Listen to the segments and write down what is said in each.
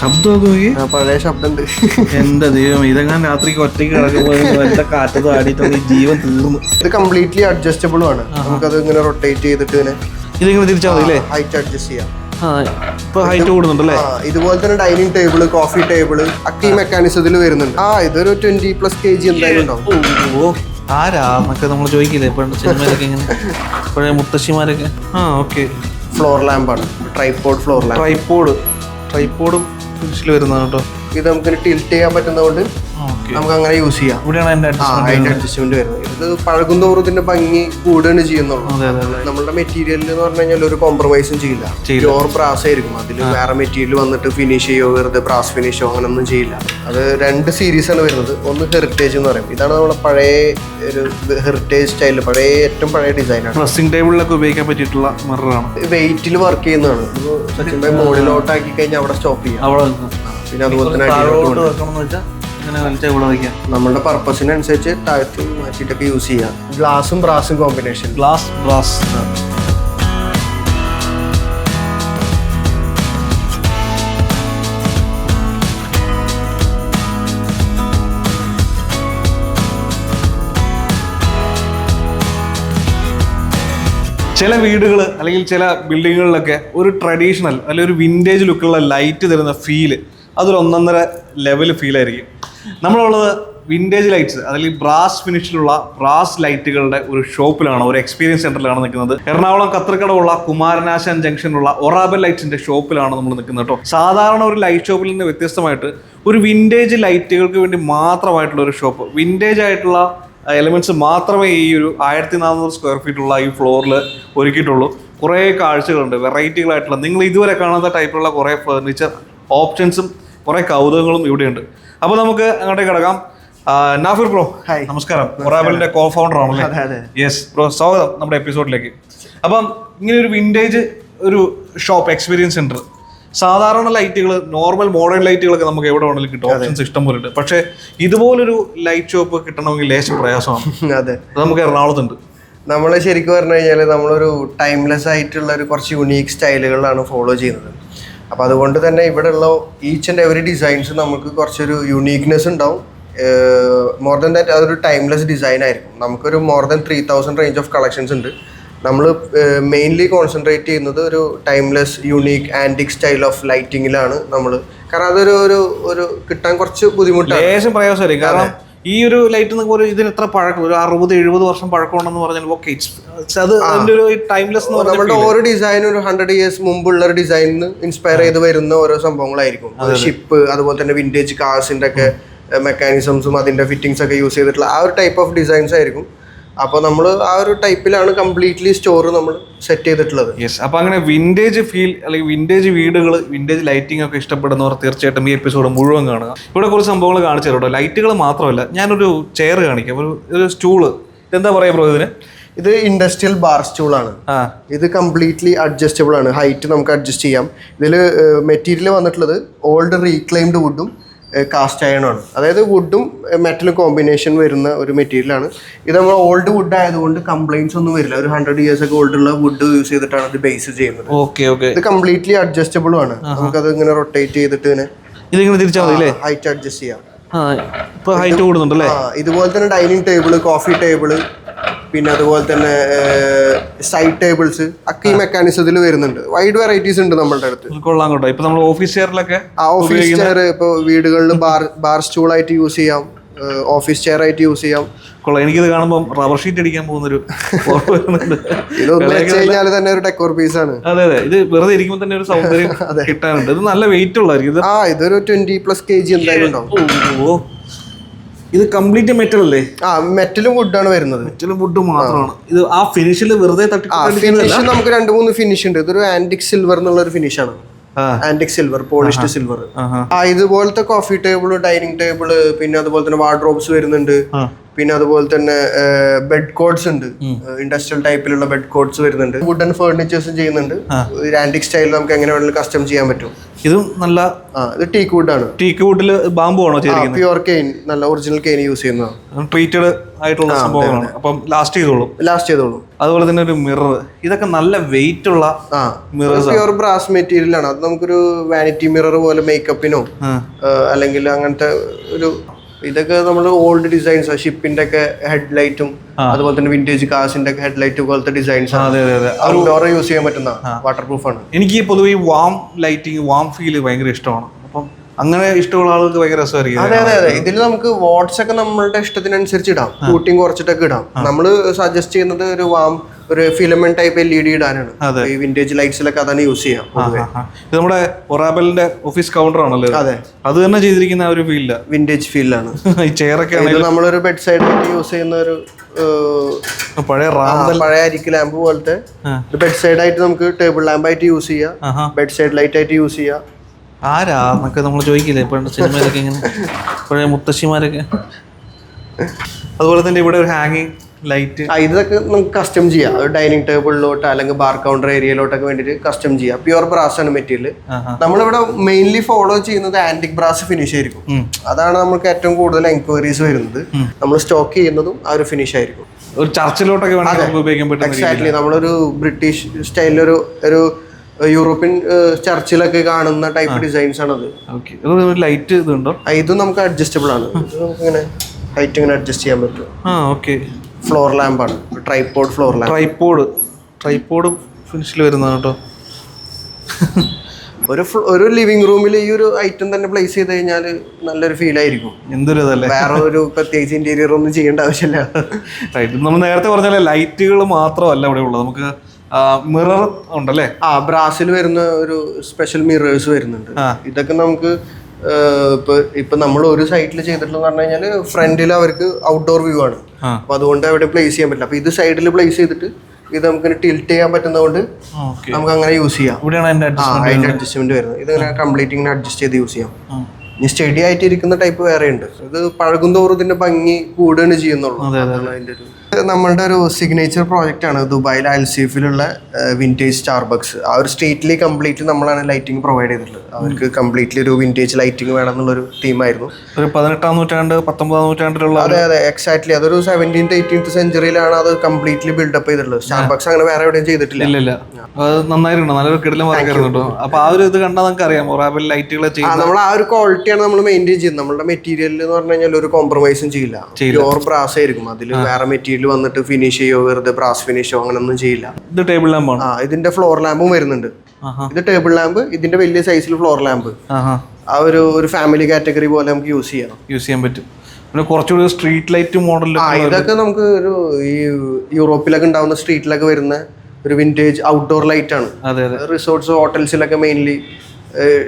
ശബ്ദമൊക്കെ നോക്കി പഴയ ശബ്ദമുണ്ട് എന്റെ ദൈവം ഇതെങ്ങനെ രാത്രിക്ക് ഒറ്റയ്ക്ക് കിടക്കുമ്പോൾ വല്ല കാറ്റ് ആടിയിട്ട് ജീവൻ തീർന്നു. ഇത് കംപ്ലീറ്റ്ലി അഡ്ജസ്റ്റബിൾ ആണ്. നമുക്കത് ഇങ്ങനെ റൊട്ടേറ്റ് ചെയ്തിട്ട് ഇങ്ങനെ ഇതിങ്ങനെ തിരിച്ചാൽ മതി ഹൈറ്റ് അഡ്ജസ്റ്റ് ചെയ്യാം. ഇപ്പൊ ഹൈറ്റ് കൂടുന്നുണ്ടല്ലേ? ഇതുപോലെ തന്നെ ഡൈനിങ് ടേബിൾ കോഫി ടേബിൾ അക്കി മെക്കാനിസത്തിൽ വരുന്നുണ്ട്. ആ ഇതൊരു ട്വന്റി പ്ലസ് കെ ജി എന്തായാലും ഉണ്ടാവും. ആരാ? എന്നൊക്കെ നമ്മൾ ചോദിക്കില്ലേ ഇപ്പൊ സിനിമയിലൊക്കെ ഇങ്ങനെ പഴയ മുത്തശ്ശിമാരൊക്കെ? ആ ഓക്കെ. ഫ്ലോർ ലാമ്പാണ് ട്രൈപോഡ് ഫ്ലോർ ലാമ്പ് ട്രൈപോഡ് ട്രൈപ്പോഡും ഫിനിഷിൽ വരുന്നതാണ് കേട്ടോ ഇത് നമുക്ക് ടിൽറ്റ് ചെയ്യാൻ പറ്റുന്നതുകൊണ്ട് നമുക്ക് അങ്ങനെ യൂസ് ചെയ്യാം. അതിന്റെ അഡ്ജസ്റ്റ്മെന്റ് വരുന്നത്. ഇത് പഴകുന്തോറും ഇതിന്റെ ഭംഗി കൂടുകയാണ് ചെയ്യുന്നുള്ളൂ നമ്മുടെ മെറ്റീരിയലിൽ എന്ന് പറഞ്ഞു കഴിഞ്ഞാൽ ഒരു കോംപ്രമൈസും ചെയ്യില്ല. പ്യോർ ബ്രാസ് ആയിരിക്കും. അതിൽ വേറെ മെറ്റീരിയൽ വന്നിട്ട് ഫിനിഷ് ചെയ്യോ വെറുതെ ബ്രാസ് ഫിനിഷോ അങ്ങനെ ഒന്നും ചെയ്യില്ല. അത് രണ്ട് സീരീസ് ആണ് വരുന്നത്. ഒന്ന് ഹെറിറ്റേജ് എന്ന് പറയും. ഇതാണ് നമ്മുടെ പഴയ ഒരു ഹെറിറ്റേജ് സ്റ്റൈൽ പഴയ ഏറ്റവും പഴയ ഡിസൈനാണ് ഡ്രസ്സിംഗ് ടേബിളിലൊക്കെ ഉപയോഗിക്കാൻ പറ്റിയിട്ടുള്ള മിററാണ് വെയിറ്റിൽ വർക്ക് ചെയ്യുന്നതാണ്. സച്ചിൻ ഭായി മുകളിലോട്ടാക്കി കഴിഞ്ഞാൽ അവിടെ സ്റ്റോപ്പ് ചെയ്യാം. പിന്നെ അതുപോലെ തന്നെ നമ്മുടെ പർപ്പസിനനുസരിച്ച് താഴ്ത്തി മാറ്റിയിട്ടൊക്കെ യൂസ് ചെയ്യാം. ഗ്ലാസും ബ്രാസും കോമ്പിനേഷൻ ഗ്ലാസ് ബ്രാസ് ചില വീടുകൾ അല്ലെങ്കിൽ ചില ബിൽഡിങ്ങുകളിലൊക്കെ ഒരു ട്രഡീഷണൽ അല്ലെങ്കിൽ ഒരു വിന്റേജ് ലുക്കുള്ള ലൈറ്റ് തരുന്ന ഫീൽ അതൊരു ഒന്നൊന്നര ലെവൽ ഫീൽ ആയിരിക്കും. നമ്മളുള്ളത് വിന്റേജ് ലൈറ്റ്സ് അതിൽ ബ്രാസ് ഫിനിഷിലുള്ള ബ്രാസ് ലൈറ്റുകളുടെ ഒരു ഷോപ്പിലാണ് ഒരു എക്സ്പീരിയൻസ് സെന്ററിലാണ് നിൽക്കുന്നത്. എറണാകുളം കത്രക്കടവുള്ള കുമാരനാശാൻ ജംഗ്ഷനിലുള്ള ഒറാബൽ ലൈറ്റ്സിന്റെ ഷോപ്പിലാണ് നമ്മൾ നിൽക്കുന്നത് കേട്ടോ. സാധാരണ ഒരു ലൈറ്റ് ഷോപ്പിൽ നിന്ന് വ്യത്യസ്തമായിട്ട് ഒരു വിന്റേജ് ലൈറ്റുകൾക്ക് വേണ്ടി മാത്രമായിട്ടുള്ള ഒരു ഷോപ്പ് വിന്റേജ് ആയിട്ടുള്ള എലമെന്റ്സ് മാത്രമേ ഈ ഒരു ആയിരത്തി നാനൂറ് സ്ക്വയർ ഫീറ്റുള്ള ഈ ഫ്ലോറിൽ ഒരുക്കിയിട്ടുള്ളൂ. കുറേ കാഴ്ചകളുണ്ട് വെറൈറ്റികളായിട്ടുള്ള നിങ്ങൾ ഇതുവരെ കാണാത്ത ടൈപ്പിലുള്ള കുറേ ഫർണിച്ചർ ഓപ്ഷൻസും കുറേ കൗതുകങ്ങളും ഇവിടെയുണ്ട്. അപ്പോൾ നമുക്ക് അങ്ങോട്ടേക്ക് കിടക്കാം. Nafir bro hi. നമസ്കാരം. ഒറാബലിന്റെ കോ ഫൗണ്ടർ ആണല്ലേ? യെസ് ബ്രോ സ്വാഗതം നമ്മുടെ എപ്പിസോഡിലേക്ക് അപ്പം ഇങ്ങനെ ഒരു വിന്റേജ് ഒരു ഷോപ്പ് എക്സ്പീരിയൻസ് സെന്റർ സാധാരണ ലൈറ്റുകൾ നോർമൽ മോഡേൺ ലൈറ്റുകളൊക്കെ നമുക്ക് എവിടെ വേണമെങ്കിലും കിട്ടും. ഓപ്ഷൻസ് ഇഷ്ടം പോലെ ഉണ്ട് പക്ഷേ ഇതുപോലൊരു ലൈറ്റ് ഷോപ്പ് കിട്ടണമെങ്കിൽ ലേശം പ്രയാസമാണ്. അതെ. അത് നമുക്ക് എറണാകുളത്തുണ്ട്. നമ്മൾ ശരിക്കും പറഞ്ഞു കഴിഞ്ഞാൽ നമ്മളൊരു ടൈംലെസ് ആയിട്ടുള്ള ഒരു കുറച്ച് യുണീക്ക് സ്റ്റൈലുകളാണ് ഫോളോ ചെയ്യുന്നത്. അപ്പോൾ അതുകൊണ്ട് തന്നെ ഇവിടെയുള്ള ഈച്ച് ആൻഡ് എവറി ഡിസൈൻസ് നമുക്ക് കുറച്ചൊരു യുണീക്നെസ് ഉണ്ടാവും. മോർ ദാൻ ദാറ്റ് അതൊരു ടൈംലെസ് ഡിസൈൻ ആയിരിക്കും. നമുക്കൊരു more than three thousand range of collections ഉണ്ട്. നമ്മൾ മെയിൻലി കോൺസെൻട്രേറ്റ് ചെയ്യുന്നത് ഒരു timeless unique antique style of ലൈറ്റിങ്ങിലാണ് നമ്മൾ കാരണം അതൊരു ഒരു ഒരു കിട്ടാൻ കുറച്ച് ബുദ്ധിമുട്ടാണ്. പ്രയാസമായിരിക്കും. കാരണം ഈ ഒരു ലൈറ്റ് എന്നൊക്കെ ഒരു ഇതിന് എത്ര പഴക്കം? ഒരു അറുപത് എഴുപത് വർഷം പഴക്കമുണ്ടെന്ന് പറഞ്ഞാൽ ഓക്കെ അത് അതിന്റെ ഒരു ടൈംലെസ് എന്ന് പറഞ്ഞാൽ നമ്മുടെ ഓരോ ഡിസൈനും ഒരു ഹൺഡ്രഡ് ഇയേഴ്സ് മുമ്പുള്ള ഒരു ഡിസൈനിന് ഇൻസ്പയർ ചെയ്ത് വരുന്ന ഓരോ സംഭവങ്ങളായിരിക്കും. ഷിപ്പ് അതുപോലെ തന്നെ വിന്റേജ് കാർസിന്റെ ഒക്കെ മെക്കാനിസംസും അതിന്റെ ഫിറ്റിംഗ്സ് ഒക്കെ യൂസ് ചെയ്തിട്ടുള്ള ആ ഒരു ടൈപ്പ് ഓഫ് ഡിസൈൻസ് ആയിരിക്കും. അപ്പോൾ നമ്മൾ ആ ഒരു ടൈപ്പിലാണ് കംപ്ലീറ്റ്ലി സ്റ്റോർ നമ്മൾ സെറ്റ് ചെയ്തിട്ടുള്ളത്. യെസ് അപ്പൊ അങ്ങനെ വിന്റേജ് ഫീൽ അല്ലെങ്കിൽ വിന്റേജ് വീടുകൾ വിന്റേജ് ലൈറ്റിംഗ് ഒക്കെ ഇഷ്ടപ്പെടുന്നവർ തീർച്ചയായിട്ടും ഈ എപ്പിസോഡ് മുഴുവൻ കാണുക. ഇവിടെ കുറച്ച് സംഭവങ്ങൾ കാണിച്ചു കേട്ടോ ലൈറ്റുകൾ മാത്രമല്ല ഞാനൊരു ചെയർ കാണിക്കാം. ഒരു ഒരു സ്റ്റൂൾ ഇതെന്താ പറയാ ബ്രോ ഇതിന്? ഇത് ഇൻഡസ്ട്രിയൽ ബാർ സ്റ്റൂൾ ആണ്. ആ. ഇത് കംപ്ലീറ്റ്ലി അഡ്ജസ്റ്റബിൾ ആണ്. ഹൈറ്റ് നമുക്ക് അഡ്ജസ്റ്റ് ചെയ്യാം. ഇതിൽ മെറ്റീരിയൽ വന്നിട്ടുള്ളത് ഓൾഡ് റീക്ലെയിംഡ് വുഡും കാസ്റ്റ് അയണാണ് അതായത് വുഡും മെറ്റലും കോമ്പിനേഷൻ വരുന്ന ഒരു മെറ്റീരിയലാണ് ഇത് നമ്മൾ ഓൾഡ് വുഡ് ആയതുകൊണ്ട് കംപ്ലൈൻസ് ഒന്നും വരില്ല. ഒരു ഹൺഡ്രഡ് ഇയേഴ്സ് ഒക്കെ ഓൾഡ് ഉള്ള വുഡ് യൂസ് ചെയ്തിട്ടാണ് ഇത് ബേസ് ചെയ്യുന്നത്. ഓക്കെ ഓക്കെ ഇത് കംപ്ലീറ്റ്ലി അഡ്ജസ്റ്റബിളും ആണ്. നമുക്കത് ഇങ്ങനെ റൊട്ടേറ്റ് ചെയ്തിട്ട് ഇങ്ങനെ ഇതിങ്ങനെ തിരിച്ചാൽ മതി ഹൈറ്റ് അഡ്ജസ്റ്റ് ചെയ്യാം. ഇപ്പൊ ഹൈറ്റ് കൂടുന്നുണ്ടല്ലേ? ഇതുപോലെ തന്നെ ഡൈനിങ് ടേബിൾ കോഫി ടേബിൾ പിന്നെ അതുപോലെ തന്നെ സൈഡ് ടേബിൾസ് ഒക്കെ ഈ മെക്കാനിസം ഇതിൽ വരുന്നുണ്ട്. വൈഡ് വെറൈറ്റീസ് ഉണ്ട് നമ്മളുടെ അടുത്ത്. കൊള്ളാം കേട്ടോ. ഇപ്പൊ നമ്മൾ ഓഫീസ് ചെയറിലൊക്കെ ആ ഓഫീസ് ചെയർ ഇപ്പോൾ വീടുകളിൽ ബാർ ബാർ സ്റ്റൂൾ ആയിട്ട് യൂസ് ചെയ്യാം. ഓഫീസ് ചെയർ ആയിട്ട് യൂസ് ചെയ്യാം. കൊള്ളാം. എനിക്കിത് കാണുമ്പോൾ റബ്ബർ ഷീറ്റ് അടിക്കാൻ പോകുന്നൊരു വെച്ച് കഴിഞ്ഞാൽ തന്നെ ഒരു ഡെക്കോർ പീസ് ആണ്. അതെ അതെ. ഇത് വെറുതെ ഇരിക്കുമ്പോൾ തന്നെ ഒരു സൗന്ദര്യം കിട്ടാനുണ്ട്. ഇത് നല്ല വെയിറ്റ് ഉള്ളതായിരിക്കും. ആ ഇതൊരു ട്വന്റി പ്ലസ് കെ ജി എന്തായാലും ഉണ്ടാവും. ഓ. ഇത് കംപ്ലീറ്റ് മെറ്റൽ അല്ലേ? ആ മെറ്റലും വുഡാണ് വരുന്നത്. മെറ്റലും വുഡ് മാത്രമാണ്. ഇത് ആ ഫിനിഷിൽ വെറുതെ തട്ടി ഫിനിഷ് നമുക്ക് രണ്ട് മൂന്ന് ഫിനിഷ് ഉണ്ട്. ഇതൊരു ആന്റിക് സിൽവർ എന്നുള്ള ഒരു ഫിനിഷ് ആണ്. ആ. ആന്റിക് സിൽവർ പോളിഷ്ഡ് സിൽവർ ആ ഇതുപോലത്തെ കോഫി ടേബിൾ ഡൈനിങ് ടേബിൾ പിന്നെ അതുപോലെ തന്നെ വാർഡ്രോബ്സ് വരുന്നുണ്ട്. പിന്നെ അതുപോലെ തന്നെ ബെഡ് കോഡ്സ് ഉണ്ട്. ഇൻഡസ്ട്രിയൽ ടൈപ്പിലുള്ള ബെഡ് കോഡ്സ് വരുന്നുണ്ട്. വുഡൻ ഫേർണിച്ചേഴ്സും ചെയ്യുന്നുണ്ട്. ഒരു ആന്റിക് സ്റ്റൈലിൽ നമുക്ക് എങ്ങനെ വേണമെങ്കിലും കസ്റ്റം ചെയ്യാൻ പറ്റും. ഇതും നല്ല ആ ഇത് ടീക്ക് ആണ്. ടീക്ക് വുഡിൽ ബാമ്പു ആണോ ചെയ്തിരിക്കുന്നത്? പ്യുവർ കെയിൻ നല്ല ഒറിജിനൽ കെയിൻ യൂസ് ചെയ്യുന്നതാണ്. ട്രീറ്റഡ് ആയിട്ടുള്ള സംഭവമാണ് അപ്പം ലാസ്റ്റ് ചെയ്തോളും. ലാസ്റ്റ് ചെയ്തോളൂ. അതുപോലെ തന്നെ ഒരു മിറർ ഇതൊക്കെ നല്ല വെയിറ്റ് ഉള്ള മിറേഴ്സ് പ്യുവർ ബ്രാസ് മെറ്റീരിയൽ ആണ്. അത് നമുക്കൊരു വാനിറ്റി മിറർ പോലെ മേക്കപ്പിനോ അല്ലെങ്കിൽ അങ്ങനത്തെ ഒരു ഇതൊക്കെ നമ്മൾ ഓൾഡ് ഡിസൈൻസ് ഷിപ്പിന്റെ ഒക്കെ ഹെഡ്ലൈറ്റും അതുപോലെ തന്നെ വിന്റേജ് കാസിന്റെ ഒക്കെ ഹെഡ്ലൈറ്റ് പോലത്തെ ഡിസൈൻസ് ഔട്ട്ഡോർ യൂസ് ചെയ്യാൻ പറ്റുന്ന വാട്ടർ പ്രൂഫ് ആണ്. എനിക്ക് പൊതുവെ വാം ലൈറ്റിങ് വാം ഫീൽ ഭയങ്കര ഇഷ്ടമാണ്. അപ്പം അങ്ങനെ ഇഷ്ടമുള്ള ആളുകൾക്ക് ഭയങ്കര രസമായിരിക്കും അതെ അതെ അതെ. ഇതിൽ നമുക്ക് വാട്ട്സ് ഒക്കെ നമ്മളുടെ ഇഷ്ടത്തിനനുസരിച്ച് ഇടാം. കൂട്ടിയും കുറച്ചിട്ടൊക്കെ ഇടാം. നമ്മൾ സജസ്റ്റ് ചെയ്യുന്നത് ഒരു വാം ഒരു filament type L E D ഇടാനാണ്. ഈ വിന്റേജ് ലൈറ്റ്സിലൊക്കെ അതാണ് യൂസ് ചെയ്യാം. ഇത് നമ്മുടെ ഒറാബലിന്റെ ഓഫീസ് കൗണ്ടർ ആണല്ലോ അതെ. അത് തന്നെ ചെയ്തിരിക്കുന്ന ഒരു ഫീൽഡ് വിന്റേജ് ഫീൽഡാണ് ഈ ചെയറൊക്കെ നമ്മളൊരു ബെഡ് സൈഡിലേക്ക് യൂസ് ചെയ്യുന്ന ഒരു പഴയ പഴയ അരിക്ക് ലാമ്പ് പോലത്തെ. ബെഡ് സൈഡ് ആയിട്ട് നമുക്ക് ടേബിൾ ലാമ്പ് ആയിട്ട് യൂസ് ചെയ്യാം. ബെഡ് സൈഡ് ലൈറ്റ് ആയിട്ട് യൂസ് ചെയ്യാം. ആരാ? എന്നൊക്കെ നമ്മൾ ചോദിക്കില്ലേ? ഇപ്പോഴത്തെ സിനിമയിലൊക്കെ ഇങ്ങനെ പഴയ മുത്തശ്ശിമാരൊക്കെ. അതുപോലെ തന്നെ ഇവിടെ ഒരു ഹാങ്ങിങ് ലൈറ്റ്. ആ, ഇതൊക്കെ നമുക്ക് കസ്റ്റം ചെയ്യാം. ഡൈനിങ് ടേബിളിലോട്ട് അല്ലെങ്കിൽ ബാർ കൗണ്ടർ ഏരിയയിലോട്ടൊക്കെ വേണ്ടിയിട്ട് കസ്റ്റം ചെയ്യാം. പ്യുവർ ബ്രാസ് ആണ് മെറ്റീരിയൽ നമ്മളിവിടെ മെയിൻലി ഫോളോ ചെയ്യുന്നത് ആന്റിക് ബ്രാസ് ഫിനിഷ് ആയിരിക്കും. അതാണ് നമുക്ക് ഏറ്റവും കൂടുതൽ എൻക്വയറീസ് വരുന്നത്. നമ്മൾ സ്റ്റോക്ക് ചെയ്യുന്നതും ആ ഒരു ഫിനിഷ് ആയിരിക്കും. ഒരു ചർച്ചിലോട്ടൊക്കെ ഉപയോഗിക്കാൻ. എക്സാക്ട്ലി നമ്മളൊരു ബ്രിട്ടീഷ് സ്റ്റൈലിലൊരു ഒരു യൂറോപ്യൻ ചർച്ചിലൊക്കെ കാണുന്ന ടൈപ്പ് ഡിസൈൻസ് ആണത്. അത് ലൈറ്റ് ഇതുണ്ടോ? ഇത് നമുക്ക് അഡ്ജസ്റ്റബിൾ ആണ്. നമുക്ക് ഇങ്ങനെ ഹൈറ്റ് ഇങ്ങനെ അഡ്ജസ്റ്റ് ചെയ്യാൻ പറ്റും. ആ okay floor ലാമ്പാണ് tripod floor lamp tripod tripod ഫിനിഷിൽ വരുന്നതാണ് കേട്ടോ. ഒരു ഫ്ല- ഒരു ലിവിംഗ് റൂമിൽ ഈ ഒരു ഐറ്റം തന്നെ പ്ലേസ് ചെയ്ത് കഴിഞ്ഞാൽ നല്ലൊരു ഫീൽ ആയിരിക്കും. എന്തൊരു ഇതല്ലേ? വേറെ ഒരു പ്രത്യേകിച്ച് ഇന്റീരിയർ ഒന്നും ചെയ്യേണ്ട ആവശ്യമില്ല. റൈറ്റ് നമ്മൾ നേരത്തെ പറഞ്ഞ ലൈറ്റുകൾ മാത്രമല്ല ഇവിടെ ഉള്ളത്. നമുക്ക് മിറർ ഉണ്ടല്ലേ? ആ ബ്രാസിൽ വരുന്ന ഒരു സ്പെഷ്യൽ മിറേഴ്സ് വരുന്നുണ്ട്. ഇതൊക്കെ നമുക്ക് ഇപ്പൊ ഇപ്പൊ നമ്മൾ ഒരു സൈറ്റിൽ ചെയ്തിട്ടുള്ള പറഞ്ഞു കഴിഞ്ഞാൽ ഫ്രണ്ടിൽ അവർക്ക് ഔട്ട്ഡോർ വ്യൂ ആണ്. അപ്പൊ അതുകൊണ്ട് അവിടെ പ്ലേസ് ചെയ്യാൻ പറ്റില്ല. അപ്പൊ ഇത് സൈഡിൽ പ്ലേസ് ചെയ്തിട്ട് ഇത് നമുക്ക് ടിൽറ്റ് ചെയ്യാൻ പറ്റുന്നതുകൊണ്ട് കൊണ്ട് നമുക്ക് അങ്ങനെ യൂസ് ചെയ്യാം. അഡ്ജസ്റ്റ്മെന്റ് അതിന്റെ അഡ്ജസ്റ്റ്മെന്റ് വരുന്നത്. ഇത് കംപ്ലീറ്റ് ഇങ്ങനെ അഡ്ജസ്റ്റ് ചെയ്ത് യൂസ് ചെയ്യാം. ഇനി സ്റ്റഡി ആയിട്ട് ഇരിക്കുന്ന ടൈപ്പ് വേറെ ഉണ്ട് ഇത് പഴകും തോറും ഇതിന്റെ ഭംഗി കൂടുകയാണ് ചെയ്യുന്നുള്ളൂ. അതെ, അതെ. അതാണ് അതിന്റെ ഒരു നമ്മളുടെ ഒരു സിഗ്നേച്ചർ പ്രോജക്റ്റ് ആണ്. ദുബായിൽ അൽസീഫിലുള്ള വിന്റേജ് സ്റ്റാർബക്സ് ആ ഒരു സ്റ്റേറ്റിൽ കംപ്ലീറ്റ് നമ്മളാണ് ലൈറ്റിംഗ് പ്രൊവൈഡ് ചെയ്തിട്ടുള്ളത്. അവർക്ക് കംപ്ലീറ്റ്ലി ഒരു വിന്റേജ് ലൈറ്റിംഗ് വേണം എന്നുള്ളൊരു തീമായിരുന്നു ഒരു പതിനെട്ടാം നൂറ്റാണ്ട് പത്തൊമ്പതാം നൂറ്റാണ്ടിലുള്ള അതെ അതെ എക്സാക്ട്ലി അതൊരു സെവന്റീൻത്ത് എയ്റ്റീൻത്ത് സെഞ്ചുറിയിലാണ് അത് കംപ്ലീറ്റ്ലി ബിൽഡപ്പ് ചെയ്തിട്ടുള്ളത്. സ്റ്റാർബക്സ് അങ്ങനെ വേറെ എവിടെയും ചെയ്തിട്ടില്ല. ഇല്ല അത് നന്നായിട്ടുണ്ട് നല്ലൊരു കിടലം വർക്കായിരുന്നു അപ്പൊ ആ ഒരു ഇത് കണ്ടാൽ നമുക്ക് അറിയാം ലൈറ്റുകൾ നമ്മൾ ആ ഒരു ക്വാളിറ്റിയാണ് നമ്മൾ മെയിന്റെയിൻ ചെയ്യുന്നത്. നമ്മുടെ മെറ്റീരിയലിൽ എന്ന് പറഞ്ഞു കഴിഞ്ഞാൽ ഒരു കോംപ്രമൈസും ചെയ്യില്ല. പ്യുവർ ബ്രാസ് ആയിരിക്കും. അതിൽ വേറെ മെറ്റീരിയൽ വന്നിട്ട് ഫിനിഷ് ചെയ്യോ വെറുതെ ബ്രാസ് ഫിനിഷോ അങ്ങനെയൊന്നും ചെയ്യില്ല. ഇത് ടേബിൾ ലാമ്പാണ് ആ ഇതിന്റെ ഫ്ലോർ ലാമ്പും വരുന്നുണ്ട്. ഇത് ടേബിൾ ലാമ്പ് ഇതിന്റെ വലിയ സൈസിൽ ഫ്ലോർ ലാമ്പ് ആ ഒരു ഒരു ഫാമിലി കാറ്റഗറി പോലെ നമുക്ക് യൂസ് ചെയ്യാം. യൂസ് ചെയ്യാൻ പറ്റും. പിന്നെ കുറച്ചുകൂടി സ്ട്രീറ്റ് ലൈറ്റ് മോഡൽ ആ ഇതൊക്കെ നമുക്ക് ഒരു ഈ യൂറോപ്പിലൊക്കെ ഉണ്ടാവുന്ന സ്ട്രീറ്റിലൊക്കെ വരുന്ന ഒരു വിന്റേജ് ഔട്ട്ഡോർ ലൈറ്റ് ആണ്. റിസോർട്ട്സ് ഹോട്ടൽസിലൊക്കെ മെയിൻലി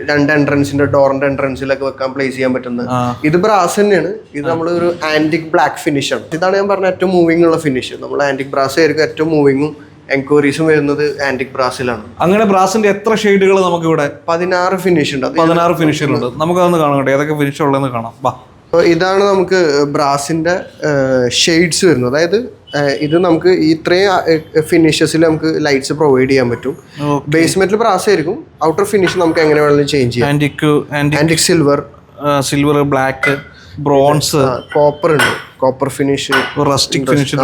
രണ്ട് എൻട്രൻസിന്റെ ഡോറിന്റെ എൻട്രൻസിലൊക്കെ വെക്കാൻ പ്ലേസ് ചെയ്യാൻ പറ്റുന്നത്. ഇത് ബ്രാസ് തന്നെയാണ്. ഇത് നമ്മൾ ഒരു ആന്റിക് ബ്ലാക്ക് ഫിനിഷ് ആണ്. ഇതാണ് ഞാൻ പറഞ്ഞ ഏറ്റവും മൂവിംഗ് ഉള്ള ഫിനിഷ് നമ്മൾ ആന്റിക് ബ്രാസ് ആയിരിക്കും ഏറ്റവും മൂവിങ്ങും എൻക്വയറീസും വരുന്നത് ആന്റിക് ബ്രാസിലാണ് അങ്ങനെ ബ്രാസിന്റെ എത്ര ഷെയ്ഡുകൾ നമുക്ക് ഇവിടെ പതിനാറ് ഫിനിഷ് ഉണ്ട്. പതിനാറ് ഫിനിഷുകളുണ്ട് നമുക്ക് കാണാം കേട്ടോ. ഏതൊക്കെ ഫിനിഷ് ഉള്ളതെന്ന് കാണാം. വാ. ഇതാണ് നമുക്ക് ബ്രാസിന്റെ ഷെയ്ഡ്സ് വരുന്നത്. അതായത് ഇത് നമുക്ക് ഇത്രയും ഫിനിഷസിൽ നമുക്ക് ലൈറ്റ്സ് പ്രൊവൈഡ് ചെയ്യാൻ പറ്റും. ബേസ്മെന്റിൽ ബ്രാസ് ആയിരിക്കും ഔട്ടർ ഫിനിഷ് നമുക്ക് എങ്ങനെ വേണമെങ്കിലും ചേഞ്ച് ചെയ്യാം. Antique anti silver silver black bronze copper ഉണ്ട്. Copper finish rustic finish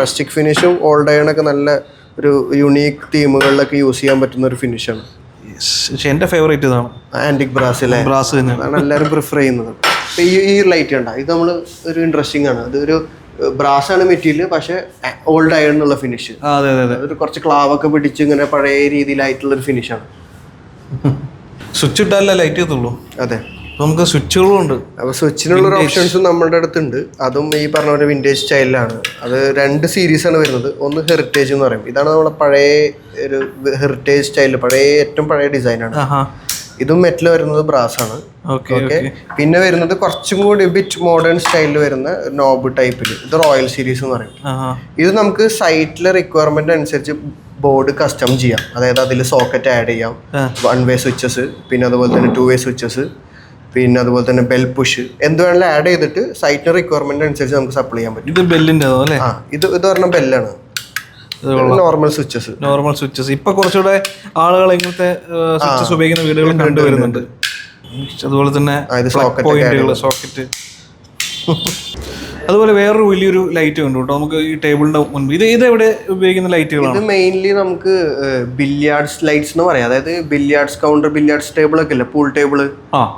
rustic ഫിനിഷും old iron ഒക്കെ നല്ല ഒരു യുണീക്ക് തീമുകളിലൊക്കെ യൂസ് ചെയ്യാൻ പറ്റുന്ന ഒരു ഫിനിഷാണ് എന്റെ ഫേവറേറ്റ് ഇതാണ്. ആന്റിക് അല്ലേ ബ്രാസ് തന്നെയാണ്. എല്ലാവരും പ്രിഫർ ചെയ്യുന്നത്. ഈ ഈ ലൈറ്റ് ഉണ്ടാ ഇത് നമ്മൾ ഒരു ഇൻട്രസ്റ്റിംഗ് ആണ്. അതൊരു ബ്രാസ് ആണ് മെറ്റീരിയൽ പക്ഷെ ഓൾഡ് അയൺ എന്നുള്ള ഫിനിഷ് അതെ അതെ അതെ. അതൊരു കുറച്ച് ക്ലാവൊക്കെ പിടിച്ച് ഇങ്ങനെ പഴയ രീതിയിലായിട്ടുള്ള ഒരു ഫിനിഷാണ് സ്വിച്ച് ഇട്ടാലേ ലൈറ്റ് എത്തുള്ളൂ? അതെ. നമുക്ക് സ്വിച്ചുകളും ഉണ്ട്. അപ്പോൾ സ്വിച്ചിനുള്ള ഓപ്ഷൻസ് നമ്മുടെ അടുത്തുണ്ട് അതും ഈ പറഞ്ഞ പോലെ വിന്റേജ് സ്റ്റൈലിലാണ് അത് രണ്ട് സീരീസ് ആണ് വരുന്നത്. ഒന്ന് ഹെറിറ്റേജ് എന്ന് പറയും. ഇതാണ് നമ്മുടെ പഴയ ഒരു ഹെറിറ്റേജ് സ്റ്റൈലിൽ പഴയ ഏറ്റവും പഴയ ഡിസൈനാണ് ഇതും മെറ്റൽ വരുന്നത് ബ്രാസ് ആണ്. ഓക്കെ പിന്നെ വരുന്നത് കുറച്ചും കൂടി ബിറ്റ് മോഡേൺ സ്റ്റൈലിൽ വരുന്ന നോബ് ടൈപ്പിൽ ഇത് റോയൽ സീരീസ് എന്ന് പറയും. ഇത് നമുക്ക് സൈറ്റിലെ റിക്വയർമെന്റ് അനുസരിച്ച് ബോർഡ് കസ്റ്റം ചെയ്യാം. അതായത് അതിൽ സോക്കറ്റ് ആഡ് ചെയ്യാം. വൺ വേ സ്വിച്ചസ് പിന്നെ അതുപോലെ തന്നെ ടു വേ സ്വിച്ചസ് പിന്നെ അതുപോലെ തന്നെ ബെൽ പുഷ് എന്ത് വേണമെങ്കിലും ആഡ് ചെയ്തിട്ട് സൈറ്റിന് റിക്വയർമെന്റ് അനുസരിച്ച് നമുക്ക് സപ്ലൈ ചെയ്യാൻ പറ്റും. ഇത് ബെല്ലിന്റെ ആ ഇത് ഇത് പറഞ്ഞ ബെല്ലാണ് നോർമൽ സ്വിച്ചസ് നോർമൽ സ്വിച്ചസ് ഇപ്പൊ കുറച്ചുകൂടെ ആളുകൾ ഇങ്ങനത്തെ സ്വിച്ചസ് ഉപയോഗിക്കുന്ന വീടുകളും കണ്ടുവരുന്നുണ്ട്. അതുപോലെ തന്നെ പോയിന്റുകൾ സോക്കറ്റ് അതുപോലെ വേറൊരു വലിയൊരു ലൈറ്റ് ഉണ്ട് കേട്ടോ. നമുക്ക് ഈ ടേബിളിന്റെ മുൻപ്. ഇത് ഇത് എവിടെ ഉപയോഗിക്കുന്ന ലൈറ്റുകളാണ് ഇത് മെയിൻലി നമുക്ക് ബില്യാർഡ്സ് ലൈറ്റ്സ് എന്ന് പറയാം. അതായത് ബില്യാർഡ്സ് കൗണ്ടർ ബില്യാർഡ്സ് ടേബിൾ ഒക്കെ ഇല്ല? പൂൾ ടേബിൾ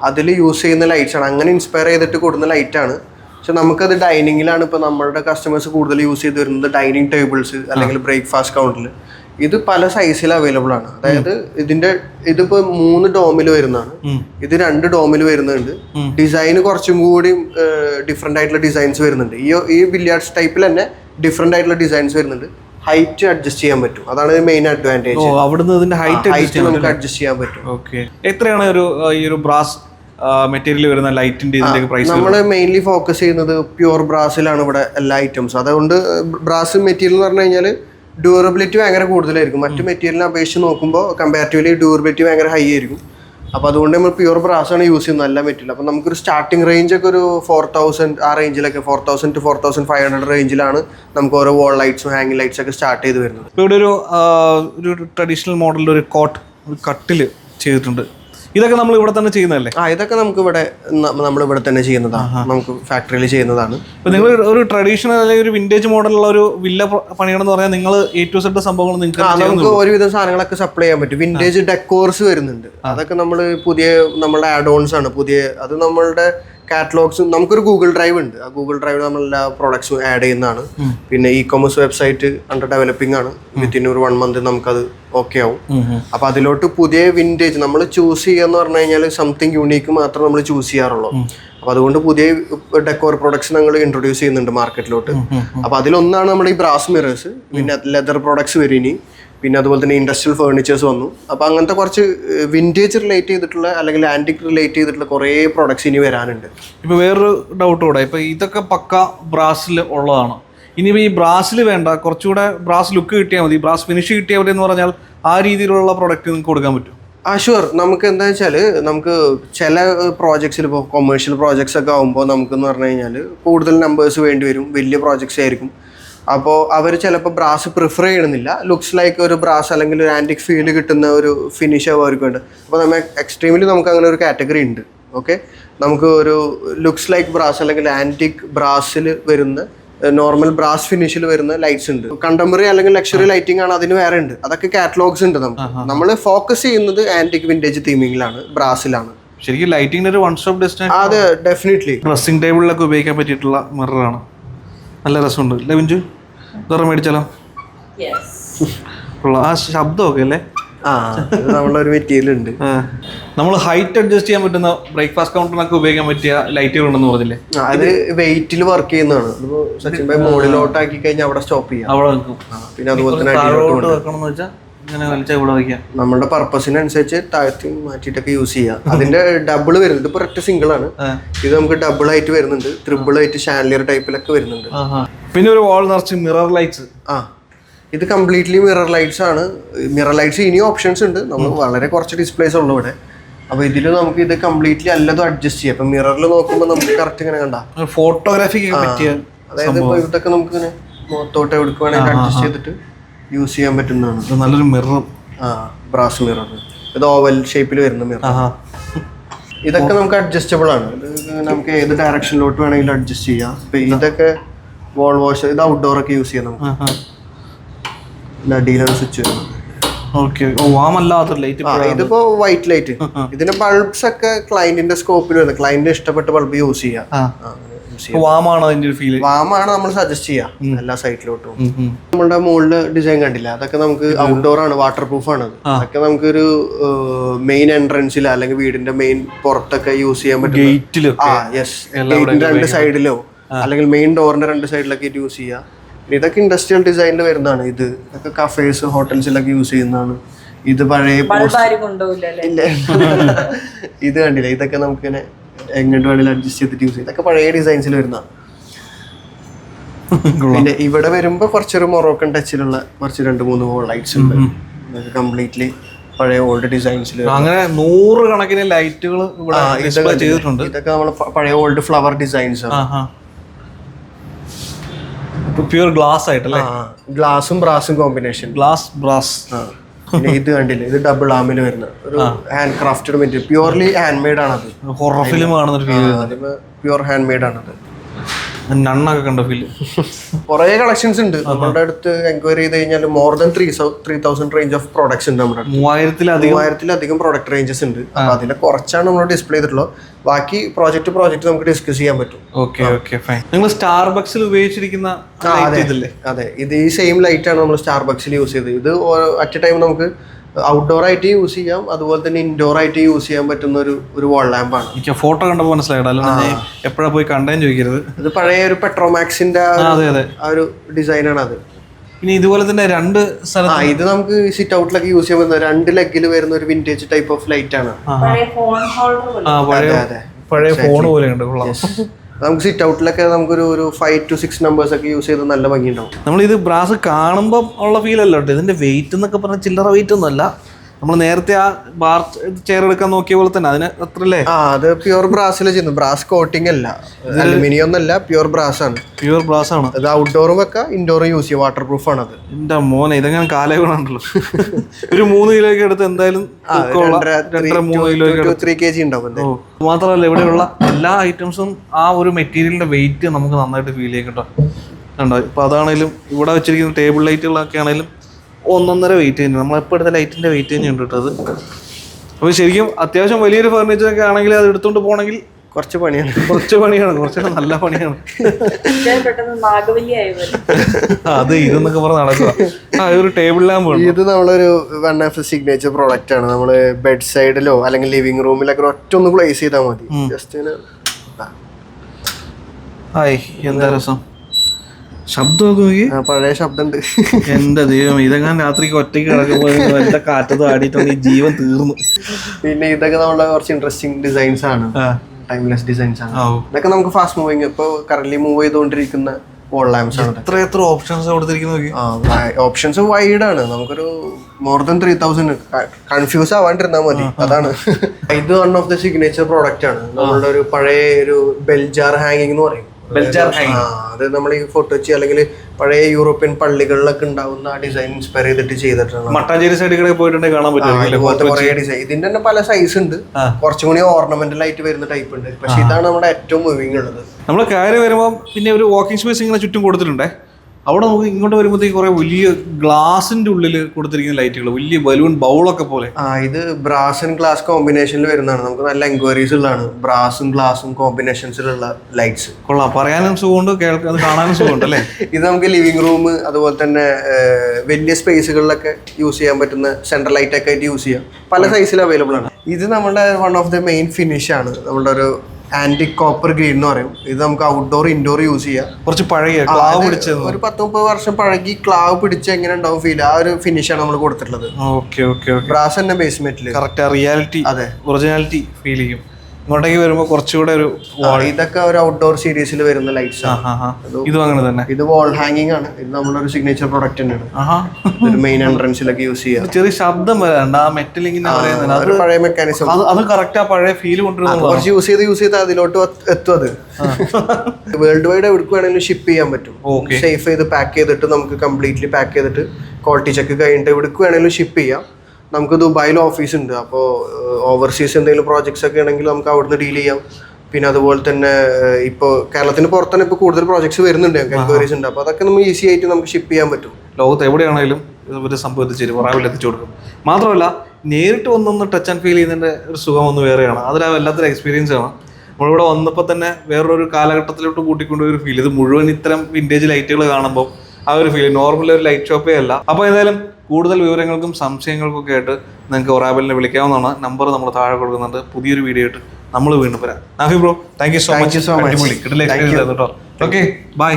അതിൽ യൂസ് ചെയ്യുന്ന ലൈറ്റ്സ് ആണ്. അങ്ങനെ ഇൻസ്പയർ ചെയ്തിട്ട് കൊടുക്കുന്ന ലൈറ്റ് ആണ്. പക്ഷെ നമുക്കത് ഡൈനിങ്ങിലാണ് ഇപ്പോൾ നമ്മളുടെ കസ്റ്റമേഴ്സ് കൂടുതൽ യൂസ് ചെയ്ത് വരുന്നത് ഡൈനിങ് ടേബിൾസ് അല്ലെങ്കിൽ ബ്രേക്ക്ഫാസ്റ്റ് കൗണ്ടറിൽ ഇത് പല സൈസിൽ അവൈലബിൾ ആണ്. അതായത് ഇതിന്റെ ഇതിപ്പോ മൂന്ന് ഡോമിൽ വരുന്നതാണ്. ഇത് രണ്ട് ഡോമിൽ വരുന്നുണ്ട്. ഡിസൈൻ കുറച്ചും കൂടി ഡിഫറെന്റ് ആയിട്ടുള്ള ഡിസൈൻസ് വരുന്നുണ്ട്. ഈ ഈ ബില്ലിയാർഡ്സ് ടൈപ്പിൽ തന്നെ ഡിഫറെന്റ് ആയിട്ടുള്ള ഡിസൈൻസ് വരുന്നുണ്ട്. ഹൈറ്റ് അഡ്ജസ്റ്റ് ചെയ്യാൻ പറ്റും. അതാണ് മെയിൻ അഡ്വാന്റേജ് അവിടുന്ന് ഹൈറ്റ് നമുക്ക് അഡ്ജസ്റ്റ് ചെയ്യാൻ പറ്റും. ഓക്കെ എത്രയാണ് ഒരു ഈ ഒരു ബ്രാസ് മെറ്റീരിയൽ വരുന്ന ലൈറ്റിന്റെ ഇതിന്റെ പ്രൈസ് നമ്മൾ മെയിൻലി ഫോക്കസ് ചെയ്യുന്നത് പ്യുവർ ബ്രാസിലാണ് ഇവിടെ എല്ലാ ഐറ്റംസും അതുകൊണ്ട് ബ്രാസ് മെറ്റീരിയൽ എന്ന് പറഞ്ഞു കഴിഞ്ഞാൽ ഡ്യൂറബിലിറ്റി ഭയങ്കര കൂടുതലായിരിക്കും. മറ്റു മെറ്റീരിയലിനെ അപേക്ഷിച്ച് നോക്കുമ്പോൾ കമ്പാരിറ്റീവ്ലി ഡ്യൂറബിലിറ്റി ഭയങ്കര ഹൈ ആയിരിക്കും. അപ്പോൾ അതുകൊണ്ട് നമ്മൾ പ്യുവർ ബ്രാസ് ആണ് യൂസ് ചെയ്യുന്നത് നല്ല മെറ്റീരിയൽ അപ്പോൾ നമുക്കൊരു സ്റ്റാർട്ടിംഗ് റേഞ്ച് ഒക്കെ ഒരു ഫോർ തൗസൻഡ് ആ റേഞ്ചിലൊക്കെ four thousand two four thousand five hundred റേഞ്ചിലാണ് നമുക്ക് ഓരോ വാൾ ലൈറ്റ്സും ഹാങ്ങിങ് ലൈറ്റ്സ് ഒക്കെ സ്റ്റാർട്ട് ചെയ്ത് വരുന്നത്. ഇവിടെ ഒരു ഒരു ട്രഡീഷണൽ മോഡലിൽ ഒരു കോട്ട് ഒരു കട്ടിൽ ചെയ്തിട്ടുണ്ട്. ഇതൊക്കെ നമ്മൾ ഇവിടെ തന്നെ ചെയ്യുന്നതല്ലേ? ആ ഇതൊക്കെ നമുക്ക് ഇവിടെ നമ്മൾ ഇവിടെ തന്നെ ചെയ്യുന്നതാണ് നമുക്ക് ഫാക്ടറിയിൽ ചെയ്യുന്നതാണ്. ഇപ്പൊ നിങ്ങൾ ഒരു ട്രഡീഷണൽ അല്ലെങ്കിൽ ഒരു വിന്റേജ് മോഡലുള്ള ഒരു വില്ല പണിയണമെന്ന് പറഞ്ഞാൽ നിങ്ങൾ എ ടു സെഡ് സംഭവങ്ങൾ നിങ്ങൾക്ക് നമുക്ക് ഒരുവിധം സാധനങ്ങളൊക്കെ സപ്ലൈ ചെയ്യാൻ പറ്റും. വിന്റേജ് ഡെക്കോർസ് വരുന്നുണ്ട്. അതൊക്കെ നമ്മൾ പുതിയ നമ്മളുടെ ആഡ് ഓൺസ് ആണ്. പുതിയ അത് നമ്മളുടെ കാറ്റലോഗ്സും നമുക്കൊരു ഗൂഗിൾ ഡ്രൈവ് ഉണ്ട്. ആ ഗൂഗിൾ ഡ്രൈവ് നമ്മൾ എല്ലാ പ്രോഡക്ട്സും ആഡ് ചെയ്യുന്നതാണ്. പിന്നെ e commerce website under developing ആണ് വിത്തിൻ ഒരു വൺ മന്ത് നമുക്കത് ഓക്കെ ആവും. അപ്പൊ അതിലോട്ട് പുതിയ വിന്റേജ് നമ്മൾ ചൂസ് ചെയ്യാന്ന് പറഞ്ഞു കഴിഞ്ഞാൽ സംതിങ് യൂണീക്ക് മാത്രം നമ്മൾ ചൂസ് ചെയ്യാറുള്ളൂ. അപ്പൊ അതുകൊണ്ട് പുതിയ ഡെക്കോർ പ്രൊഡക്ട്സ് ഞങ്ങൾ ഇൻട്രൊഡ്യൂസ് ചെയ്യുന്നുണ്ട് മാർക്കറ്റിലോട്ട് അപ്പൊ അതിലൊന്നാണ് നമ്മുടെ ഈ ബ്രാസ് മിറേഴ്സ് പിന്നെ ലെതർ പ്രൊഡക്ട്സ് വരും ഇനി. പിന്നെ അതുപോലെ തന്നെ ഇൻഡസ്ട്രിയൽ ഫേർണിച്ചേഴ്സ് വന്നു. അപ്പോൾ അങ്ങനത്തെ കുറച്ച് വിന്റേജ് റിലേറ്റ് ചെയ്തിട്ടുള്ള അല്ലെങ്കിൽ ആന്റിക് റിലേറ്റ് ചെയ്തിട്ടുള്ള കുറേ പ്രൊഡക്ട്സ് ഇനി വരാനുണ്ട്. ഇപ്പോൾ വേറൊരു ഡൗട്ട് കൂടെ. ഇപ്പോൾ ഇതൊക്കെ പക്ക ബ്രാസിൽ ഉള്ളതാണ്. ഇനിയിപ്പോൾ ഈ ബ്രാസിൽ വേണ്ട. കുറച്ചുകൂടെ ബ്രാസ് ലുക്ക് കിട്ടിയാൽ മതി. ബ്രാസ് ഫിനിഷ് കിട്ടിയാൽ മതി എന്ന് പറഞ്ഞാൽ ആ രീതിയിലുള്ള പ്രോഡക്റ്റ് നിങ്ങൾക്ക് കൊടുക്കാൻ പറ്റും. ആ ഷുവർ നമുക്ക് എന്താ വെച്ചാൽ നമുക്ക് ചില പ്രോജക്ട്സിൽ ഇപ്പോൾ കൊമേഴ്ഷ്യൽ പ്രോജക്ട്സ് ഒക്കെ ആകുമ്പോൾ നമുക്കെന്ന് പറഞ്ഞു കഴിഞ്ഞാൽ കൂടുതൽ നമ്പേഴ്സ് വേണ്ടി വരും. വലിയ പ്രോജക്ട്സ് ആയിരിക്കും. അപ്പോൾ അവർ ചിലപ്പോൾ ബ്രാസ് പ്രിഫർ ചെയ്യണമെന്നില്ല ലുക്സ് ലൈക്ക് ഒരു ബ്രാസ് അല്ലെങ്കിൽ ഒരു ആന്റിക് ഫീൽ കിട്ടുന്ന ഒരു ഫിനിഷ് അവർക്ക് ഉണ്ട് അപ്പോൾ നമ്മൾ എക്സ്ട്രീമിലി നമുക്ക് അങ്ങനെ ഒരു കാറ്റഗറി ഉണ്ട്. ഓക്കെ നമുക്ക് ഒരു ലുക്സ് ലൈക്ക് ബ്രാസ് അല്ലെങ്കിൽ ആന്റിക് ബ്രാസിൽ വരുന്ന നോർമൽ ബ്രാസ് ഫിനിഷിൽ വരുന്ന ലൈറ്റ്സ് ഉണ്ട്. കണ്ടംപററി അല്ലെങ്കിൽ ലക്ഷറി ലൈറ്റിംഗ് ആണ് അതിന് വേറെ ഉണ്ട്. അതൊക്കെ കാറ്റലോഗ്സ് ഉണ്ട് നമുക്ക് നമ്മൾ ഫോക്കസ് ചെയ്യുന്നത് ആന്റിക് വിന്റേജ് തീമിങ്ങിലാണ് ബ്രാസിലാണ്. ശരിക്കും ലൈറ്റിംഗിന് ഒരു വൺ സ്റ്റോപ്പ് ഡെസ്റ്റിനേഷൻ അതെ ഡെഫിനറ്റ്ലി ഡ്രസ്സിംഗ് ടേബിളിലൊക്കെ ഉപയോഗിക്കാൻ പറ്റിയിട്ടുള്ള മിററാണ് നല്ല രസമുണ്ട്. അല്ലേ ഇതൊക്കെ മേടിച്ചാലോ? ആ ശബ്ദമൊക്കെ അല്ലേ? നമ്മളൊരു മെറ്റീരിയൽ ഉണ്ട് നമ്മൾ ഹൈറ്റ് അഡ്ജസ്റ്റ് ചെയ്യാൻ പറ്റുന്ന ബ്രേക്ക്ഫാസ്റ്റ് കൗണ്ടറിനൊക്കെ ഉപയോഗിക്കാൻ പറ്റിയ ലൈറ്റുകൾ ഉണ്ടെന്ന് പറഞ്ഞില്ലേ? അത് വെയിറ്റിൽ വർക്ക് ചെയ്യുന്നതാണ്. സച്ചിൻ ഭായി മുകളിലോട്ടാക്കി കഴിഞ്ഞാൽ അവിടെ സ്റ്റോപ്പ് ചെയ്യാം. അവിടെ നിൽക്കും. ആ, പിന്നെ അതുപോലെ തന്നെ താഴോട്ട് വെക്കണം എന്ന് വെച്ചാൽ നമ്മുടെ പർപ്പസിനനുസരിച്ച് താഴ്ത്തി മാറ്റിയിട്ടൊക്കെ യൂസ് ചെയ്യാം. അതിന്റെ ഡബിൾ വരുന്നുണ്ട്. ഇപ്പൊ ഒറ്റ സിംഗിൾ ആണ്. ഇത് നമുക്ക് ഡബിൾ ആയിട്ട് വരുന്നുണ്ട്. ട്രിപ്പിൾ ആയിട്ട് ഷാൻലിയർ ടൈപ്പിലൊക്കെ വരുന്നുണ്ട്. പിന്നെ ഒരു വാൾ നിറച്ച് മിറർ ലൈറ്റ്സ് ആ ഇത് കംപ്ലീറ്റ്ലി മിറർ ലൈറ്റ്സ് ആണ്. മിറർ ലൈറ്റ്സ് ഇനിയും ഓപ്ഷൻസ് ഉണ്ട്. നമ്മൾ വളരെ കുറച്ച് ഡിസ്പ്ലേസ് ഉള്ളു ഇവിടെ. അപ്പോൾ ഇതിൽ നമുക്ക് ഇത് കംപ്ലീറ്റ്ലി അല്ലതും അഡ്ജസ്റ്റ് ചെയ്യാം. അപ്പൊ മിററിൽ നോക്കുമ്പോൾ നമുക്ക് കറക്റ്റ് ഇങ്ങനെ കണ്ട. ഫോട്ടോഗ്രാഫി പറ്റിയ അതായത് ഇപ്പോൾ ഇതൊക്കെ നമുക്ക് ഇങ്ങനെ എടുക്കുവാണെങ്കിൽ എവിടേക്ക് വേണമെങ്കിൽ അഡ്ജസ്റ്റ് ചെയ്തിട്ട് യൂസ് ചെയ്യാൻ പറ്റുന്നതാണ്. നല്ലൊരു മിറർ ആ ബ്രാസ് മിറർ ഇത് ഓവൽ ഷേപ്പിൽ വരുന്ന മിറർ ഇതൊക്കെ നമുക്ക് അഡ്ജസ്റ്റബിൾ ആണ്. നമുക്ക് ഏത് ഡയറക്ഷനിലോട്ട് വേണമെങ്കിലും അഡ്ജസ്റ്റ് ചെയ്യാം. ഇതൊക്കെ വാൾ വാഷ് ഇത് ഔട്ട്ഡോർ ഒക്കെ യൂസ് ചെയ്യാം നമുക്ക് അടിയിലാണ് സ്വിച്ച് വരുന്നത്. ഇതിപ്പോ വൈറ്റ് ലൈറ്റ് ഇതിന്റെ ബൾബ്സ് ഒക്കെ ക്ലയന്റിന്റെ സ്കോപ്പിൽ വരുന്നത്. ക്ലയന്റിന് ഇഷ്ടപ്പെട്ട ബൾബ് യൂസ് ചെയ്യാം. ചെയ്യാം. വാമാണ് അതിന്റെ ഒരു ഫീൽ വാമാണ് നമ്മൾ സജസ്റ്റ് ചെയ്യുക എല്ലാ സൈറ്റിലോട്ടും നമ്മളുടെ മുകളിൽ ഡിസൈൻ കണ്ടില്ല? അതൊക്കെ നമുക്ക് ഔട്ട്ഡോർ ആണ് വാട്ടർ പ്രൂഫ് ആണ് അത്. അതൊക്കെ നമുക്കൊരു മെയിൻ എൻട്രൻസിൽ അല്ലെങ്കിൽ വീടിന്റെ മെയിൻ പുറത്തൊക്കെ യൂസ് ചെയ്യാൻ പറ്റും ഗേറ്റിൽ രണ്ട് സൈഡിലോ അല്ലെങ്കിൽ മെയിൻ ഡോറിന്റെ രണ്ട് സൈഡിലൊക്കെ ഇത് യൂസ് ചെയ്യാം. ഇതൊക്കെ ഇൻഡസ്ട്രിയൽ ഡിസൈനിൽ വരുന്നതാണ്. ഇത് ഇതൊക്കെ കഫേസ് ഹോട്ടൽസിലൊക്കെ യൂസ് ചെയ്യുന്നതാണ്. ഇത് പഴയ ഇല്ല ഇത് കണ്ടില്ല? ഇതൊക്കെ നമുക്ക് ഇങ്ങനെ എങ്ങോട്ട് വേണമെങ്കിലും അഡ്ജസ്റ്റ് ചെയ്തിട്ട് യൂസ് ചെയ്യും. ഇതൊക്കെ പഴയ ഡിസൈൻസിൽ വരുന്നതാണ് പിന്നെ ഇവിടെ വരുമ്പോൾ കുറച്ചൊരു മൊറോക്കൻ ടച്ചിലുള്ള കുറച്ച് രണ്ട് മൂന്ന് ലൈറ്റ്സ് ഉണ്ട്. കംപ്ലീറ്റ്ലി പഴയ ഓൾഡ് ഡിസൈൻസിൽ അങ്ങനെ നൂറ് കണക്കിന് ലൈറ്റുകൾ ഇവിടെ ഡിസ്പ്ലേ ചെയ്തിട്ടുണ്ട്. ഇതൊക്കെ നമ്മൾ പഴയ old flower designs pure glass ആയിട്ടല്ലേ? ഗ്ലാസും ബ്രാസും കോമ്പിനേഷൻ ഗ്ലാസ് ബ്രാസ് പിന്നെ ഇത് കണ്ടില്ലേ? ഇത് ഡബിൾ ആമിൽ വരുന്ന ഒരു hand crafted material purely hand made ആണത് ഹൊറർ ഫിലിം കാണുന്ന പ്യൂർ ഹാൻഡ് മെയ്ഡ് ആണത്. നണ്ണൊക്കെ കണ്ട ഫീൽ കുറേ കളക്ഷൻസ് ഉണ്ട്. നമ്മുടെ അടുത്ത് എൻക്വയറി ചെയ്ത് കഴിഞ്ഞാൽ more than three three thousand range of products ഉണ്ട് നമ്മുടെ മൂവായിരത്തിലധികം? മൂവായിരത്തിലധികം പ്രോഡക്റ്റ് റേഞ്ചസ് ഉണ്ട്. അപ്പൊ അതിലെ കുറച്ചാണ് നമ്മൾ ഡിസ്പ്ലേ ചെയ്തിട്ടുള്ളത്. ബാക്കി പ്രോജക്റ്റ് പ്രോജക്റ്റ് നമുക്ക് ഡിസ്കസ് ചെയ്യാൻ പറ്റും. ഓക്കെ ഓക്കെ ഫൈൻ നിങ്ങൾ സ്റ്റാർബക്സിൽ ഉപയോഗിച്ചിരിക്കുന്ന അതെ ഇത് ഈ സെയിം ലൈറ്റ് ആണ് നമ്മൾ സ്റ്റാർബക്സിൽ യൂസ് ചെയ്തത്. ഇത് അറ്റ് എ ടൈം നമുക്ക് ഔട്ട്ഡോർ ആയിട്ട് യൂസ് ചെയ്യാം. അതുപോലെ തന്നെ ഇൻഡോർ ആയിട്ട് യൂസ് ചെയ്യാൻ പറ്റുന്ന ഒരു ഒരു വാൾ ലാമ്പാണ് എനിക്ക് ഫോട്ടോ കണ്ടപ്പോൾ മനസ്സിലായിട്ട് എപ്പോഴാ പോയി കണ്ടേന്ന് ചോദിക്കരുത്. ഇത് പഴയ ഒരു പെട്രോമാക്സിന്റെ ആ, ഒരു ഡിസൈനാണ് അത്. പിന്നെ ഇതുപോലെ തന്നെ രണ്ട് സ്ഥലത്ത് ഇത് നമുക്ക് സിറ്റ് ഔട്ടിലൊക്കെ യൂസ് ചെയ്യാൻ പറ്റുന്ന രണ്ട് ലെഗിൽ വരുന്ന ഒരു വിന്റേജ് ടൈപ്പ് ഓഫ് ലൈറ്റ് ആണ്. പഴയ ഫോൺ പോലെ. ഉണ്ട്. കൊള്ളാം. നമുക്ക് സിറ്റ് ഔട്ടിലൊക്കെ നമുക്കൊരു ഒരു ഫൈവ് ടു സിക്സ് നമ്പേഴ്സ് ഒക്കെ യൂസ് ചെയ്ത് നല്ല ഭംഗിയുണ്ടാവും. നമ്മൾ ഇത് ബ്രാസ് കാണുമ്പോൾ ഉള്ള ഫീൽ അല്ല കേട്ടോ. ഇതിന്റെ വെയിറ്റ് എന്നൊക്കെ പറഞ്ഞാൽ ചില്ലറ വെയിറ്റ് ഒന്നും അല്ല നമ്മൾ നേരത്തെ ആ ബാർ ചെയർ എടുക്കാൻ നോക്കിയ പോലെ തന്നെ അതിന് അത്രല്ലേ? ആ അത് പ്യുവർ ബ്രാസിൽ ചെയ്യുന്നു. ബ്രാസ് കോട്ടിംഗ് അല്ല. അലുമിനിയം ഒന്നല്ല പ്യുവർ ബ്രാസ് ആണ്. പ്യൂർ ബ്രാസ് ആണ്. അത് ഔട്ട്ഡോറും വെക്കാം ഇൻഡോറും യൂസ് ചെയ്യാം. വാട്ടർ പ്രൂഫ് ആണ് അത്. എന്റെ മോനെ ഇതെങ്ങനെ കാലയണുണ്ടല്ലോ ഒരു മൂന്ന് കിലോ ഒക്കെ എടുത്ത് എന്തായാലും രണ്ടര മൂന്ന് കിലോ ത്രീ കെ ജി ഉണ്ടാവും മാത്രമല്ല ഇവിടെയുള്ള എല്ലാ ഐറ്റംസും ആ ഒരു മെറ്റീരിയലിന്റെ വെയിറ്റ് നമുക്ക് നന്നായിട്ട് ഫീൽ ചെയ്യും കേട്ടോ. കണ്ടോ? ഇപ്പൊ അതാണേലും ഇവിടെ വെച്ചിരിക്കുന്ന ടേബിൾ ലൈറ്റുകളൊക്കെ ആണെങ്കിലും ഒന്നൊന്നര വെയിറ്റ് തന്നെ. നമ്മളെപ്പോൾ എടുത്ത ലൈറ്റിന്റെ വെയിറ്റ് തന്നെ അത്. അപ്പോൾ ശരിക്കും അത്യാവശ്യം വലിയൊരു ഫർണിച്ചറൊക്കെ ആണെങ്കിൽ അത് എടുത്തുകൊണ്ട് പോകണമെങ്കിൽ കുറച്ച് പണിയാണ്. കുറച്ച് പണിയാണ്. കുറച്ച് നല്ല പണിയാണ്. അത് ഇതെന്നൊക്കെ പറഞ്ഞ് നടക്കുക ആ ഒരു ടേബിൾ ലാമ്പ് ഇത് നമ്മളൊരു വൺ ഓഫ് സിഗ്നേച്ചർ പ്രോഡക്റ്റ് ആണ്. നമ്മൾ ബെഡ് സൈഡിലോ അല്ലെങ്കിൽ ലിവിംഗ് റൂമിലൊക്കെ ഒറ്റ ഒന്ന് പ്ലേസ് ചെയ്താൽ മതി. ജസ്റ്റ് ഹായ് എന്താ രസം? ശബ്ദമൊക്കെ പഴയ ശബ്ദം എന്താ എന്റെ ദൈവം ഇതെങ്ങനെ രാത്രിക്ക് ഒറ്റയ്ക്ക് കിടക്കുമ്പോൾ എന്റെ കാറ്റത്ത് ആടിയിട്ടുണ്ട് ഈ ജീവൻ തീർന്നു. പിന്നെ ഇതൊക്കെ നമ്മുടെ കുറച്ച് ഇൻട്രസ്റ്റിംഗ് ഡിസൈൻസ് ആണ്. ടൈംലെസ് ഡിസൈൻസ് ആണ്. ഇതൊക്കെ നമുക്ക് ഫാസ്റ്റ് മൂവിങ് ഇപ്പോൾ കറന്റ് മൂവ് ചെയ്തുകൊണ്ടിരിക്കുന്ന വോൾ ലാംപ്സ് ആണ് എത്ര എത്ര ഓപ്ഷൻസ് ഓപ്ഷൻസ് വൈഡ് ആണ്. നമുക്കൊരു more than three thousand confuse ആവാണ്ടിരുന്നാൽ മതി. അതാണ്. ഇത് one of the signature product ആണ്. നമ്മളുടെ ഒരു പഴയ ഒരു ബെൽജാർ ഹാങ്ങിങ് എന്ന് പറയും. അത് നമ്മൾ ഈ ഫോട്ടോച്ചി അല്ലെങ്കിൽ പഴയ യൂറോപ്യൻ പള്ളികളിലൊക്കെ ഉണ്ടാവുന്ന ആ ഡിസൈൻ ഇൻസ്പയർ ചെയ്തിട്ട് ചെയ്തിട്ടാണ് മട്ടാഞ്ചേരി സൈഡിൽ പോയിട്ടുണ്ടെങ്കിൽ കാണാൻ പറ്റും കുറേ ഡിസൈൻ ഇതിന്റെ തന്നെ പല സൈസ് ഉണ്ട്. കുറച്ചും കൂടി ഓർണമെന്റൽ ആയിട്ട് വരുന്ന ടൈപ്പ് ഉണ്ട്. പക്ഷെ ഇതാണ് നമ്മുടെ ഏറ്റവും മൂവിങ് ഉള്ളത്. നമ്മൾ കയറി വരുമ്പോൾ പിന്നെ ഒരു വാക്കിംഗ് സ്പേസ് ഇങ്ങനെ ചുറ്റും കൊടുത്തിട്ടുണ്ടേ? അവിടെ നമുക്ക് ഇങ്ങോട്ട് വരുമ്പോഴത്തേക്ക് കുറെ വലിയ ഗ്ലാസിന്റെ ഉള്ളിൽ കൊടുത്തിരിക്കുന്ന ലൈറ്റുകൾ വലിയ ബലൂൺ ബൗളൊക്കെ പോലെ. ആ ഇത് ബ്രാസ് ആൻഡ് ഗ്ലാസ് കോമ്പിനേഷനിൽ വരുന്നതാണ്. നമുക്ക് നല്ല എൻക്വയറീസ് ഉള്ളതാണ് ബ്രാസും ഗ്ലാസും കോമ്പിനേഷൻസിലുള്ള ലൈറ്റ്സ്. കൊള്ളാം. പറയാനും സുഖമുണ്ട് കേൾക്കാൻ കാണാനും സുഖമുണ്ട് അല്ലേ? ഇത് നമുക്ക് ലിവിംഗ് റൂം അതുപോലെ തന്നെ വലിയ സ്പേസുകളിലൊക്കെ യൂസ് ചെയ്യാൻ പറ്റുന്ന സെൻട്രൽ ലൈറ്റ് ഒക്കെ ആയിട്ട് യൂസ് ചെയ്യാം. പല സൈസിൽ അവൈലബിൾ ആണ്. ഇത് നമ്മുടെ one of the main finish ആണ്. നമ്മുടെ ഒരു ആന്റിക് കോപ്പർ ഗ്രീൻ എന്ന് പറയും. ഇത് നമുക്ക് ഔട്ട്ഡോർ ഇൻഡോർ യൂസ് ചെയ്യാം. കുറച്ച് പഴകിയ ക്ലാവ് പിടിച്ചത്? ഒരു പത്ത് മുപ്പത് വർഷം പഴകി ക്ലാവ് പിടിച്ച് എങ്ങനെ ഉണ്ടാവും ഫീൽ ആ ഒരു ഫിനിഷാണ് നമ്മൾ കൊടുത്തിട്ടുള്ളത്. ഓക്കെ ഓക്കെ ബ്രാസ് തന്നെ ബേസ്മെന്റിൽ കറക്റ്റ് റിയാലിറ്റി അതെ. ഒറിജിനാലിറ്റി ഫീൽ ചെയ്യും. ഇങ്ങോട്ടേക്ക് വരുമ്പോൾ കുറച്ചുകൂടെ ഒരു ഇതൊക്കെ ഒരു ഔട്ട്ഡോർ സീരീസിൽ വരുന്ന ലൈറ്റ്സ്. ഇതും അങ്ങനെ തന്നെ. ഇത് വാൾ ഹാങ്ങിങ് ആണ്. ഇത് നമ്മളൊരു സിഗ്നേച്ചർ പ്രൊഡക്റ്റ് തന്നെയാണ്. മെയിൻ എൻട്രൻസിലൊക്കെ യൂസ് ചെയ്യാം. ചെറിയ ശബ്ദം വരാണ്ട് ആ മെറ്റലിംഗ് അത് പഴയ മെക്കാനിസം അത് കറക്റ്റ് ആ പഴയ ഫീൽ കൊണ്ടുവരുന്നത് കുറച്ച് യൂസ് ചെയ്ത് യൂസ് ചെയ്ത് അതിലോട്ട് എത്ത് എത്തും അത്. വേൾഡ് വൈഡ് എവിടേക്ക് വേണമെങ്കിലും ഷിപ്പ് ചെയ്യാൻ പറ്റും. സേഫ് ചെയ്ത് പാക്ക് ചെയ്തിട്ട് നമുക്ക് കംപ്ലീറ്റ്ലി പാക്ക് ചെയ്തിട്ട് ക്വാളിറ്റി ചെക്ക് കഴിഞ്ഞിട്ട് എവിടേക്ക് വേണമെങ്കിലും ഷിപ്പ് ചെയ്യാം. നമുക്ക് ദുബായിൽ ഓഫീസ് ഉണ്ട്. അപ്പോൾ ഓവർസീസ് എന്തെങ്കിലും പ്രോജക്ട്സ് ഒക്കെ ആണെങ്കിൽ നമുക്ക് അവിടുന്ന് ഡീൽ ചെയ്യാം. പിന്നെ അതുപോലെ തന്നെ ഇപ്പോൾ കേരളത്തിന് പുറത്താണ് ഇപ്പോൾ കൂടുതൽ പ്രോജക്ട്സ് വരുന്നുണ്ട്. എൻക്വയറീസ് ഉണ്ട്. അപ്പോൾ അതൊക്കെ നമ്മൾ ഈസി ആയിട്ട് നമുക്ക് ഷിപ്പ് ചെയ്യാൻ പറ്റും. ലോകത്ത് എവിടെയാണെങ്കിലും ഇതുപോലെ സംഭവം എത്തിച്ചേരും പറവിൽ എത്തിച്ചു കൊടുക്കും. മാത്രമല്ല നേരിട്ട് വന്നൊന്ന് ടച്ച് ആൻഡ് ഫീൽ ചെയ്യുന്നതിന്റെ ഒരു സുഖം ഒന്ന് വേറെയാണ്. അതിൽ വല്ലാത്തൊരു എക്സ്പീരിയൻസ് ആണ്. നമ്മളിവിടെ വന്നപ്പോൾ തന്നെ വേറൊരു കാലഘട്ടത്തിലോട്ട് കൂട്ടിക്കൊണ്ടുപോയ ഒരു ഫീൽ ഇത് മുഴുവൻ ഇത്തരം വിന്റേജ് ലൈറ്റുകൾ കാണുമ്പോൾ ആ ഒരു ഫീൽ നോർമൽ ഒരു ലൈറ്റ് ഷോപ്പേ അല്ല. അപ്പോൾ ഏതായാലും കൂടുതൽ വിവരങ്ങൾക്കും സംശയങ്ങൾക്കൊക്കെ ആയിട്ട് നിങ്ങൾക്ക് ഒറാബലിനെ വിളിക്കാവുന്നതാണ്. നമ്പർ നമ്മൾ താഴെ കൊടുക്കുന്നുണ്ട്. പുതിയൊരു വീഡിയോ ആയിട്ട് നമ്മൾ വീണ്ടും വരാം. Nafi bro thank you so much so much കേട്ടോ ഓക്കെ ബൈ